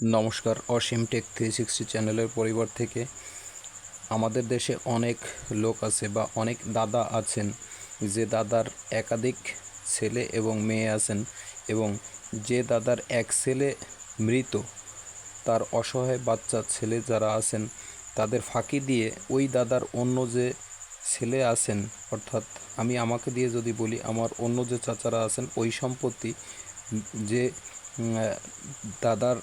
নমস্কার অসীম take three sixty চ্যানেলের পরিবার থেকে। আমাদের দেশে অনেক লোক আছে বা অনেক দাদা আছেন, যে দাদার একাধিক ছেলে এবং মেয়ে আছেন এবং যে দাদার এক ছেলে মৃত, তার অসহায় বাচ্চা ছেলে যারা আছেন, তাদের ফাঁকি দিয়ে ওই দাদার অন্য যে ছেলে আছেন, অর্থাৎ আমি আমাকে দিয়ে যদি বলি, আমার অন্য যে চাচারা আছেন, ওই সম্পত্তি যে দাদার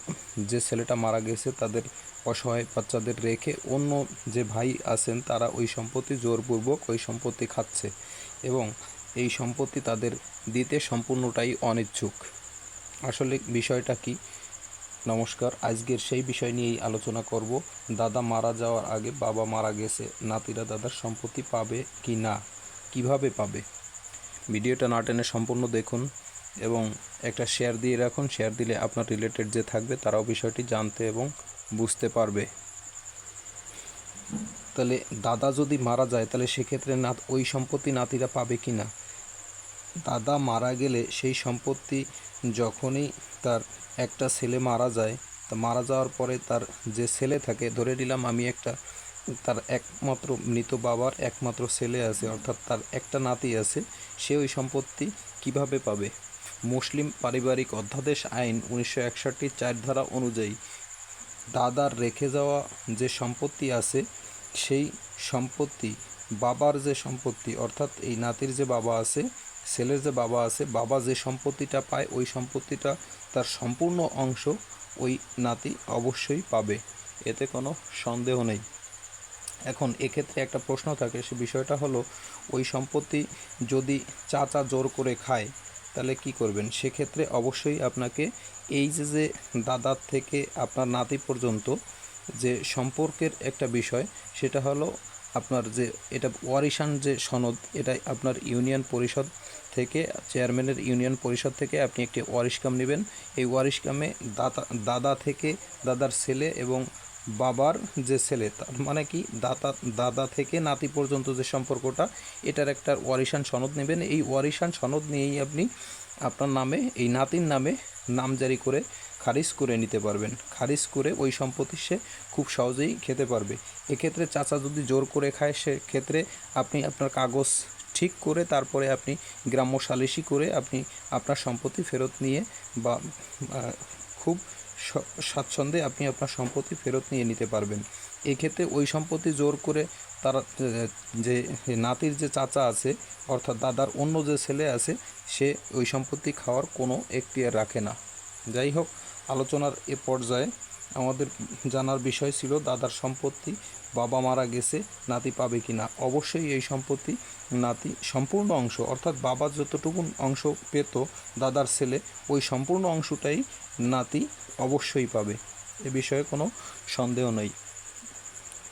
যে ছেলেটা মারা গেছে, তাদের অসহায় বাচ্চাদের রেখে অন্য যে ভাই আছেন, তারা ওই সম্পত্তি জোরপূর্বক ওই সম্পত্তি খাচ্ছে এবং এই সম্পত্তি তাদের দিতে সম্পূর্ণটাই অনিচ্ছুক। আসলে বিষয়টা কি? নমস্কার, আজকের সেই বিষয় নিয়েই আলোচনা করব, দাদা মারা যাওয়ার আগে বাবা মারা গেছে, নাতিরা দাদার সম্পত্তি পাবে কি না? কীভাবে পাবে? ভিডিওটা না টেনে সম্পূর্ণ দেখুন। এবং একটা শেয়ার দিয়ে রাখুন। শেয়ার দিলে আপনার রিলেটেড যে থাকবে, তারাও বিষয়টি জানতে এবং বুঝতে পারবে। তাহলে দাদা যদি মারা যায়, তাহলে সেক্ষেত্রে না ওই সম্পত্তি নাতিরা পাবে কি না? দাদা মারা গেলে সেই সম্পত্তি যখনই তার একটা ছেলে মারা যায়, তা মারা যাওয়ার পরে তার যে ছেলে থাকে, ধরে নিলাম আমি একটা, তার একমাত্র মৃত বাবার একমাত্র ছেলে আছে, অর্থাৎ তার একটা নাতি আছে, সে ওই সম্পত্তি কীভাবে পাবে? মুসলিম পারিবারিক অধ্যাদেশ আইন উনিশশো একষট্টির চার ধারা অনুযায়ী দাদার রেখে যাওয়া যে সম্পত্তি আছে, সেই সম্পত্তি, বাবার যে সম্পত্তি, অর্থাৎ এই নাতির যে বাবা আছে, ছেলের যে বাবা আছে, বাবা যে সম্পত্তিটা পায়, ওই সম্পত্তিটা তার সম্পূর্ণ অংশ ওই নাতি অবশ্যই পাবে। এতে কোনো সন্দেহ নেই। এখন এক্ষেত্রে একটা প্রশ্ন থাকে, সে বিষয়টা হলো, ওই সম্পত্তি যদি চাচা জোর করে খায় তাহলে কি করবেন? সেক্ষেত্রে অবশ্যই আপনাকে এই যে যে দাদার থেকে আপনার নাতি পর্যন্ত যে সম্পর্কের একটা বিষয়, সেটা হলো আপনার যে, এটা ওয়ারিশান যে সনদ, এটা আপনার ইউনিয়ন পরিষদ থেকে, চেয়ারম্যানের ইউনিয়ন পরিষদ থেকে আপনি একটি ওয়ারিশকাম নেবেন। এই ওয়ারিশকামে দাদা দাদা থেকে দাদার ছেলে এবং বাবার যে ছেলে, তার মানে কি দাদা দাদা থেকে নাতি পর্যন্ত যে সম্পর্কটা, এটার একটা ওয়ারিশান সনদ নেবেন। এই ওয়ারিশান সনদ নিয়েই আপনি আপনার নামে, এই নাতির নামে নাম জারি করে খারিজ করে নিতে পারবেন। খারিজ করে ওই সম্পত্তি সে খুব সহজেই খেতে পারবে। এক্ষেত্রে চাচা যদি জোর করে খায়, সেক্ষেত্রে আপনি আপনার কাগজ ঠিক করে, তারপরে আপনি গ্রাম্য সালিশি করে আপনি আপনার সম্পত্তি ফেরত নিয়ে বা খুব স- স্বাচ্ছন্দ্যে আপনি আপনার সম্পত্তি ফেরত নিয়ে নিতে পারবেন। এক্ষেত্রে ওই সম্পত্তি জোর করে তারা, যে নাতির যে চাচা আছে, অর্থাৎ দাদার অন্য যে ছেলে আছে, সে ওই সম্পত্তি খাওয়ার কোনো এখতিয়ার রাখে না। যাই হোক, আলোচনার এ পর্যায়ে আমাদের জানার বিষয় ছিল দাদার সম্পত্তি, বাবা মারা গেছে, নাতি পাবে কি না অবশ্যই এই সম্পত্তি, নাতি সম্পূর্ণ অংশ, অর্থাৎ বাবা যতটুকু অংশ পেত দাদার ছেলে, ওই সম্পূর্ণ অংশটাই নাতি অবশ্যই পাবে। এ বিষয়ে কোনো সন্দেহ নেই।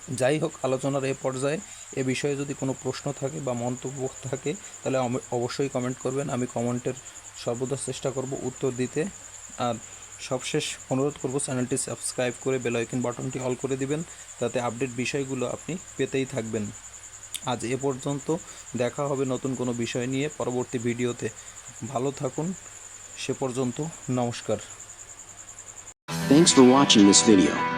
যাই হোক, আলোচনার এ পর্যায়ে এ বিষয়ে যদি কোনো প্রশ্ন থাকে বা মন্তব্য থাকে, তাহলে অবশ্যই কমেন্ট করবেন। আমি কমেন্টের সর্বদা চেষ্টা করব উত্তর দিতে। আর সবশেষ অনুরোধ করব চ্যানেলটি সাবস্ক্রাইব করে বেল আইকন বাটনটি অল করে দিবেন, তাতে আপডেট বিষয়গুলো আপনি পেতেই থাকবেন। আজ এ পর্যন্ত দেখা হবে নতুন কোনো বিষয় নিয়ে পরবর্তী ভিডিওতে। ভালো থাকুন, সে পর্যন্ত নমস্কার। Thanks for watching this video.